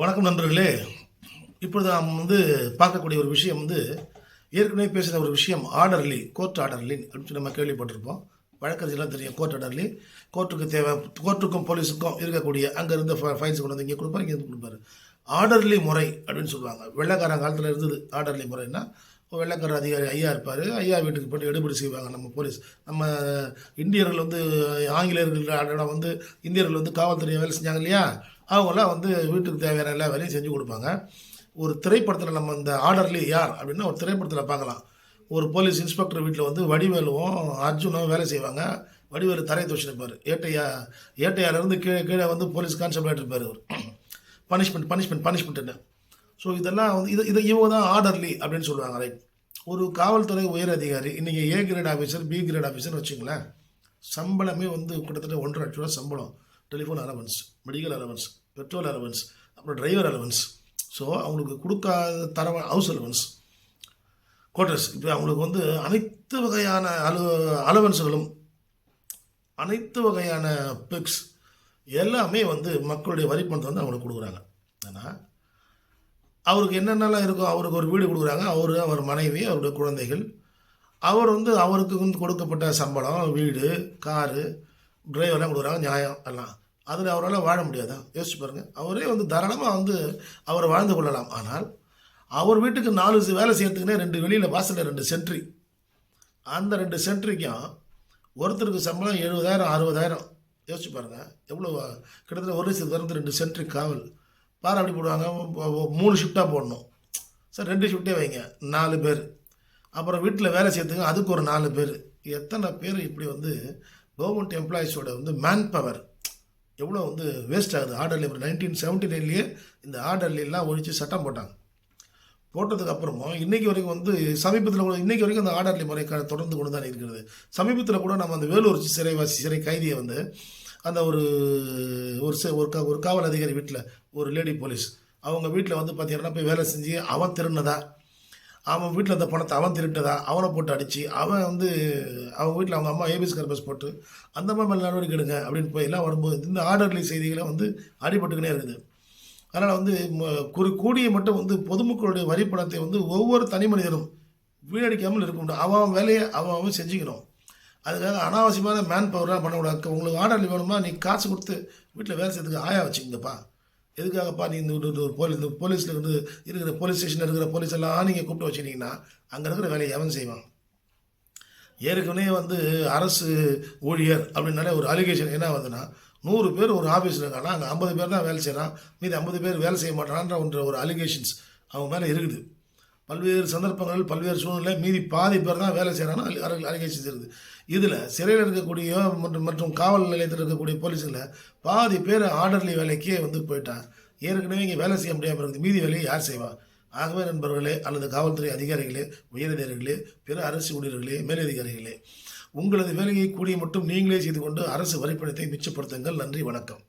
வணக்கம் நண்பர்களே. இப்பொழுது நாம் வந்து பார்க்கக்கூடிய ஒரு விஷயம் வந்து ஏற்கனவே பேசின ஒரு விஷயம் ஆர்டர்லி கோர்ட் ஆர்டர்லி அப்படின்னு சொல்லி நம்ம கேள்விப்பட்டிருப்போம். வழக்கறிஞர்லாம் தெரியும் கோர்ட் ஆர்டர்லி. கோர்ட்டுக்கு தேவை கோர்ட்டுக்கும் போலீஸுக்கும் இருக்கக்கூடிய அங்கே இருந்த ஃபைல்ஸ் கொண்டு வந்து இங்கே கொடுப்பாரு இங்கே இருந்து கொடுப்பாரு. ஆர்டர்லி முறை அப்படின்னு சொல்லுவாங்க. வெள்ளக்காரன் காலத்தில் இருந்தது ஆர்டர்லி முறைன்னா வெள்ளக்கார அதிகாரி ஐயா இருப்பார். ஐயா வீட்டுக்கு போட்டு எடுபடி செய்வாங்க நம்ம போலீஸ். நம்ம இந்தியர்கள் வந்து ஆங்கிலேயர்கள் வந்து இந்தியர்கள் வந்து காவல்துறையை வேலை செஞ்சாங்க இல்லையா? அவங்களாம் வந்து வீட்டுக்கு தேவையான எல்லா வேலையும் செஞ்சு கொடுப்பாங்க. ஒரு திரைப்படத்தில் நம்ம இந்த ஆர்டர்லி யார் அப்படின்னா ஒரு திரைப்படத்தில் பார்க்கலாம். ஒரு போலீஸ் இன்ஸ்பெக்டர் வீட்டில் வந்து வடிவேலுவும் அர்ஜுனும் வேலை செய்வாங்க. வடிவேலு தரையை தோச்சிருப்பார் ஏட்டையா ஏட்டையாலேருந்து கீழே கீழே வந்து போலீஸ் கான்ஸ்டபிள் இருப்பார் அவர் பனிஷ்மெண்ட் பனிஷ்மெண்ட் பனிஷ்மெண்ட்டுன்னு. ஸோ இதெல்லாம் வந்து இது இதை இவங்க தான் ஆர்டர்லி அப்படின்னு சொல்லுவாங்க ரைட். ஒரு காவல்துறை உயர் அதிகாரி இன்றைக்கி A grade officer B grade ஆஃபீஸர்னு வச்சுங்களேன் சம்பளமே வந்து கிட்டத்தட்ட ஒன்றரை லட்ச ரூபா சம்பளம். Telephone allowance medical allowance petrol allowance அப்புறம் டிரைவர் அலவன்ஸ் ஸோ அவங்களுக்கு கொடுக்காத தர ஹவுஸ் அலவன்ஸ் குவார்டர்ஸ் இப்போ அவங்களுக்கு வந்து அனைத்து வகையான அலு அலவன்ஸுகளும் அனைத்து வகையான பிக்ஸ் எல்லாமே வந்து மக்களுடைய வரி பணத்தை வந்து அவங்களுக்கு கொடுக்குறாங்க. ஆனால் அவருக்கு என்னென்னலாம் இருக்கோ அவருக்கு ஒரு வீடு கொடுக்குறாங்க. அவர் அவர் மனைவி அவருடைய குழந்தைகள். அவர் வந்து அவருக்கு வந்து கொடுக்கப்பட்ட சம்பளம் வீடு காரு டிரைவர்லாம் கொடுக்குறாங்க நியாயம் எல்லாம். அதில் அவரால் வாழ முடியாதா? யோசிச்சு பாருங்கள் அவரே வந்து தாராளமாக வந்து அவர் வாழ்ந்து கொள்ளலாம். ஆனால் அவர் வீட்டுக்கு நாலு வேலை செய்யறதுக்குனே ரெண்டு வெளியில் வாசலில் ரெண்டு சென்ட்ரி அந்த ரெண்டு சென்ட்ரிக்கும் ஒருத்தருக்கு சம்பளம் எழுபதாயிரம் அறுபதாயிரம். யோசிச்சு பாருங்கள் எவ்வளோ கிட்டத்தட்ட ஒரு லட்சத்து திறந்து ரெண்டு சென்ட்ரி காவல். பார் அப்படி போடுவாங்க. மூணு ஷிஃப்டாக போடணும். சார் ரெண்டு ஷிஃப்டே வைங்க. நாலு பேர். அப்புறம் வீட்டில் வேலை செய்யறதுக்கு அதுக்கு ஒரு நாலு பேர். எத்தனை பேர் இப்படி வந்து கவர்மெண்ட் எம்ப்ளாயீஸோட வந்து மேன் பவர் எவ்வளோ வந்து வேஸ்ட் ஆகுது? ஆர்டர் லேபர் நைன்டீன் செவன்டி நைன்லேயே இந்த ஆர்டர்லாம் ஒழிச்சு சட்டம் போட்டாங்க. போட்டதுக்கு அப்புறமும் வரைக்கும் வந்து சமீபத்தில் கூட இன்றைக்கி வரைக்கும் அந்த ஆர்டர் லேபரை தொடர்ந்து கொண்டு தான் இருக்கிறது. சமீபத்தில் கூட நம்ம அந்த வேலூர் சிறைவாசி சிறை கைதியை வந்து அந்த ஒரு ஒரு ஒரு ஒரு காவல் அதிகாரி வீட்டில் ஒரு லேடி போலீஸ் அவங்க வீட்டில் வந்து பார்த்தீங்கன்னா போய் வேலை செஞ்சு அவன் திருநதா அவன் வீட்டில் அந்த பணத்தை அவன் திருட்டதா அவனை போட்டு அடித்து அவன் வந்து அவன் வீட்டில் அவங்க அம்மா ஏபிஎஸ் கர்பஸ் போட்டு அந்த மாதிரி மேலே நடவடிக்கை எடுங்க அப்படின்னு போய் எல்லாம் வரும்போது இந்த ஆர்டர்லி செய்திகளை வந்து அடிபட்டுக்கினே இருக்குது. அதனால் வந்து ம- குறி கூடிய மட்டும் வந்து பொதுமக்களுடைய வரி பணத்தை வந்து ஒவ்வொரு தனி மனிதனும் வீணடிக்காமல் இருக்க முடியும். அவன் அவன் வேலையை அவன் அவன் செஞ்சுக்கணும். அதுக்காக அனாவசியமான மேன் பவர்லாம் பண்ணக்கூடாது. உங்களுக்கு ஆர்டர் வேணுமா நீ காசு கொடுத்து வீட்டில் வேலை செய்யறதுக்கு ஆயா வச்சுக்கங்கப்பா. எதுக்காகப்பா நீங்கள் இந்த ஒரு- போலீஸ் இந்த போலீஸில் இருந்து இருக்கிற போலீஸ் ஸ்டேஷனில் இருக்கிற போலீஸ் எல்லாம் நீங்கள் கூப்பிட்டு வச்சுக்கிட்டீங்கன்னா அங்கே இருக்கிற வேலையை எவன் செய்வான்? ஏற்கனவே வந்து அரசு ஊழியர் அப்படின்னாலே ஒரு அலிகேஷன் என்ன ஆகுதுன்னா நூறு பேர் ஒரு ஆஃபீஸில் இருக்காங்கன்னா அங்கே ஐம்பது பேர் தான் வேலை செய்கிறான் மீதி ஐம்பது பேர் வேலை செய்ய மாட்டான்ற ஒரு அலிகேஷன்ஸ் அவங்க மேலே இருக்குது. பல்வேறு சந்தர்ப்பங்கள் பல்வேறு சூழ்நிலை மீதி பாதி பேர் தான் வேலை செய்கிறாங்கன்னா அலிகேஷன் செய்யுது இதில் சிறையில் இருக்கக்கூடிய மற்றும் மற்றும் காவல் நிலையத்தில் இருக்கக்கூடிய போலீஸில் பாதி பேர் ஆர்டர்லி வேலைக்கே வந்து போயிட்டான் ஏற்கனவே இங்கே வேலை செய்ய முடியாமல் இருக்குது. மீதி வேலையை யார் செய்வா? ஆகவே நண்பர்களே அல்லது காவல்துறை அதிகாரிகளே உயரதிகாரிகளே பிற அரசு ஊழியர்களே மேலதிகாரிகளே உங்களது வேலையை கூடிய மட்டும் நீங்களே செய்து கொண்டு அரசு வரிப்பணத்தை மிச்சப்படுத்துங்கள். நன்றி வணக்கம்.